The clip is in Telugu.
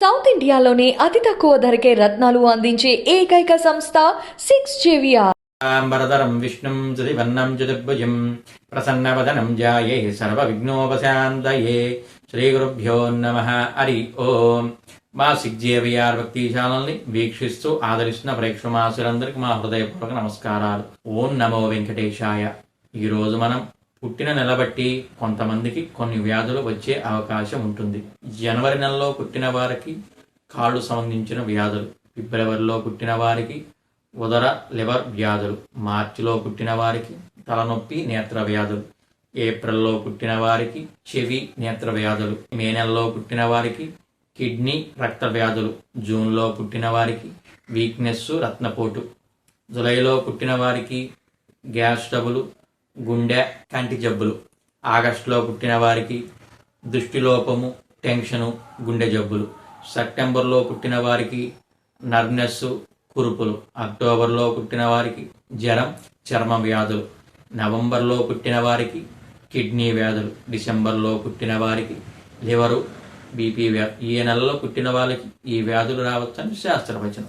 సౌత్ ఇండియాలోనే అతి తక్కువ ధరకే రత్నాలు అందించే ఏకైక సంస్థ సిక్స్ జేవిఆర్. వరదరం విష్ణుం చతుర్వర్ణం చతుర్భుజం ప్రసన్నవదనం జాయే శ్రీ గురుభ్యోం నమ హరి ఓం. మా జేవిఆర్ భక్తి ఛానల్ని వీక్షిస్తూ ఆదరిస్తున్న ప్రేక్షమాసులందరికీ మా హృదయపూర్వక నమస్కారాలు. ఓం నమో వెంకటేశాయ. ఈరోజు మనం పుట్టిన నెల బట్టి కొంతమందికి కొన్ని వ్యాధులు వచ్చే అవకాశం ఉంటుంది. జనవరి నెలలో పుట్టిన వారికి కాళ్ళు సంబంధించిన వ్యాధులు ఫిబ్రవరిలో పుట్టిన వారికి ఉదర లివర్ వ్యాధులు మార్చిలో పుట్టిన వారికి తలనొప్పి నేత్ర వ్యాధులు ఏప్రిల్లో పుట్టిన వారికి చెవి నేత్ర వ్యాధులు మే నెలలో పుట్టిన వారికి కిడ్నీ రక్త వ్యాధులు జూన్లో పుట్టిన వారికి వీక్నెస్ రత్నపోటు జులైలో పుట్టిన వారికి గ్యాస్ డబులు గుండె కంటి జబ్బులు. ఆగస్టులో పుట్టిన వారికి దృష్టిలోపము టెన్షను గుండె జబ్బులు. సెప్టెంబర్లో పుట్టిన వారికి నర్నెస్ కురుపులు. అక్టోబర్లో పుట్టిన వారికి జ్వరం చర్మ వ్యాధులు. నవంబర్లో పుట్టిన వారికి కిడ్నీ వ్యాధులు. డిసెంబర్లో పుట్టిన వారికి లివరు బీపీ వ్యాధి ఈ నెలలో పుట్టిన వాళ్ళకి ఈ వ్యాధులు రావచ్చని శాస్త్రవచనం.